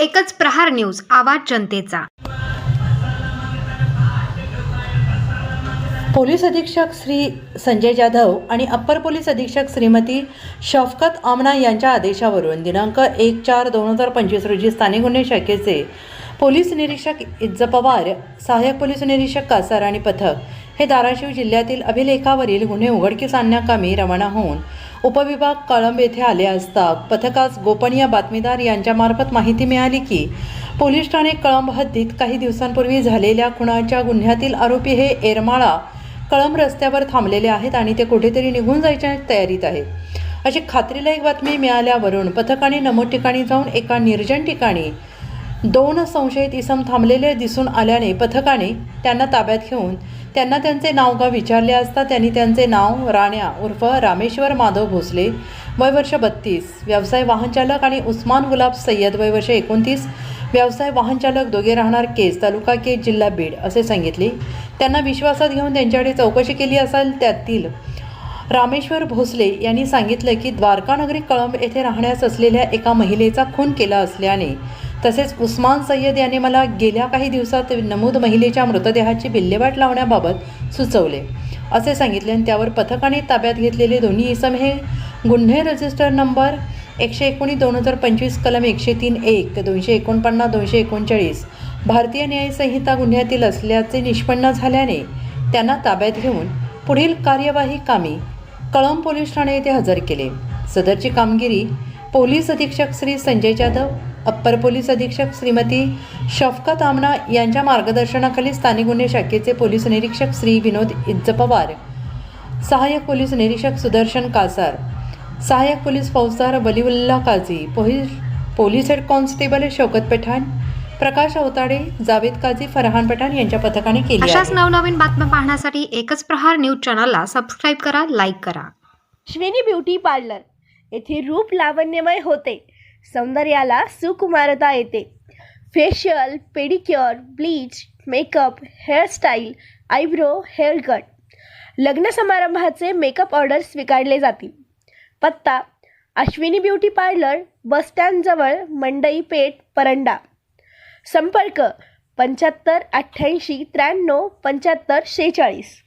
एकच प्रहार न्यूज आवाज जनतेचा. पोलीस अधीक्षक श्री संजय जाधव आणि अप्पर पोलीस अधीक्षक श्रीमती शफकत आमना यांच्या आदेशावरून दिनांक एक चार दोन हजार पंचवीस रोजी स्थानिक गुन्हे शाखेचे पोलीस निरीक्षक इज्ज पवार सहाय्यक पोलीस निरीक्षक कासार आणि पथक हे धाराशिव जिल्ह्यातील अभिलेखावरील गुन्हे उघडकीस आणण्याकामी रवाना होऊन उपविभाग कळंब येथे आले असता पथकास गोपनीय बातमीदार यांच्यामार्फत माहिती मिळाली की पोलीस ठाणे कळंब हद्दीत काही दिवसांपूर्वी झालेल्या खुणाच्या गुन्ह्यातील आरोपी हे एरमाळा कळंब रस्त्यावर थांबलेले आहेत आणि ते कुठेतरी निघून जायच्या तयारीत आहेत. अशी खात्रीलायक बातमी मिळाल्यावरून पथकाने नमूद ठिकाणी जाऊन एका निर्जन ठिकाणी दोन संशयित इसम थांबलेले दिसून आल्याने पथकाने त्यांना ताब्यात घेऊन त्यांना त्यांचे नाव का विचारले असता त्यांनी त्यांचे नाव राण्या उर्फ रामेश्वर माधव भोसले वय वर्ष बत्तीस. व्यवसाय वाहनचालक आणि उस्मान गुलाब सय्यद वय वर्ष एकोणतीस. व्यवसाय वाहनचालक दोघे राहणार केस तालुका केस जिल्हा बीड असे सांगितले. त्यांना विश्वासात घेऊन त्यांच्याकडे चौकशी केली असेल त्यातील रामेश्वर भोसले यांनी सांगितलं की द्वारकानगरी कळंब येथे राहण्यास असलेल्या एका महिलेचा खून केला असल्याने तसेच उस्मान सय्यद याने मला गेल्या काही दिवसात नमूद महिलेच्या मृतदेहाची विल्हेवाट लावण्याबाबत सुचवले. असे सांगितले आणि त्यावर पथकाने ताब्यात घेतलेले दोन्ही इसम हे. गुन्हे रजिस्टर नंबर एकशे एकोणीस दोन हजार पंचवीस कलम एकशे तीन एक दोनशे एकोणपन्नास दोनशे एकोणचाळीस भारतीय न्यायसंहिता गुन्ह्यातील असल्याचे निष्पन्न झाल्याने त्यांना ताब्यात घेऊन पुढील कार्यवाही कामी कळंब पोलीस ठाणे येथे हजर केले. सदरची कामगिरी पोलीस अधीक्षक श्री संजय जाधव अप्पर पोलीस अधीक्षक श्रीमती शफकत आमना यांच्या मार्गदर्शनाखाली स्थानिक गुन्हे शाखेचे पोलीस निरीक्षक श्री विनोद इज्ज पवार सहाय्यक पोलीस निरीक्षक सुदर्शन कासार सहाय्यक पोलीस फौजदार Waliulla Kazi police police head constable Shaukat Pathan Prakash Awtade Javed Kazi Farhan Pathan यांच्या पथकाने केली अशाच नवनवीन बातम्या पाहण्यासाठी एकच प्रहार न्यूज चॅनलला सबस्क्राईब करा लाईक करा. Ashwini beauty parlour. येथे रूप लावण्यमय होते. सौंदर्याला सुकुमारता येते. Facial pedicure bleach makeup hairstyle eyebrow hair cut लग्न समारंभाचे मेकअप ऑर्डर स्वीकारले जातील. पत्ता अश्विनी ब्युटी पार्लर बसस्टँडजवळ मंडई पेठ परंडा. संपर्क पंच्याहत्तर अठ्ठ्याऐंशी त्र्याण्णव पंच्याहत्तर शेहेचाळीस.